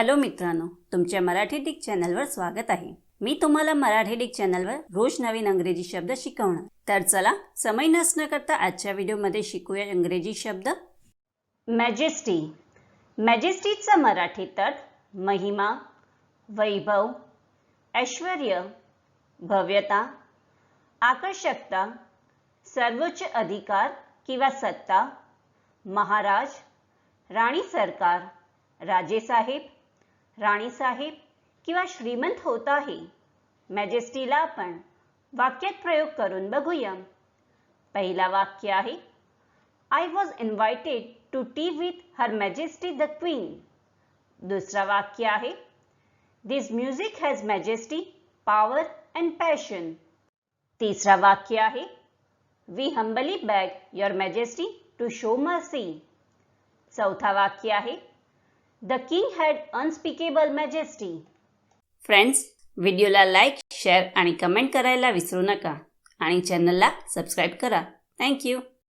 Hello मित्रांनो तुमच्या Marathi Dick चॅनलवर स्वागत आहे. मी तुम्हाला मराठी डिक चॅनलवर रोज नवीन अंग्रेजी शब्द शिकवणार. तर चला समय नसणं करता आजच्या व्हिडिओमध्ये शिकूया इंग्रजी शब्द. मॅजेस्टी. मॅजेस्टीचा मराठी अर्थ महिमा वैभव ऐश्वर भव्यता आकर्षकता सर्वोच्च अधिकार किंवा सत्ता महाराज राणी सरकार राजेसाहेब राणीसाहेब किंवा श्रीमंत होत आहे मॅजेस्टीला आपण वाक्यात प्रयोग करून बघूया. पहिला वाक्य आहे I was invited to tea with her majesty the queen दुसरा वाक्य आहे this music has majesty power and passion तिसरा वाक्य आहे we humbly beg your majesty to show mercy चौथा वाक्य आहे the king had unspeakable majesty friends व्हिडिओला लाईक शेअर आणि कमेंट करायला विसरू नका. आणि चॅनलला सबस्क्राईब करा. थँक्यू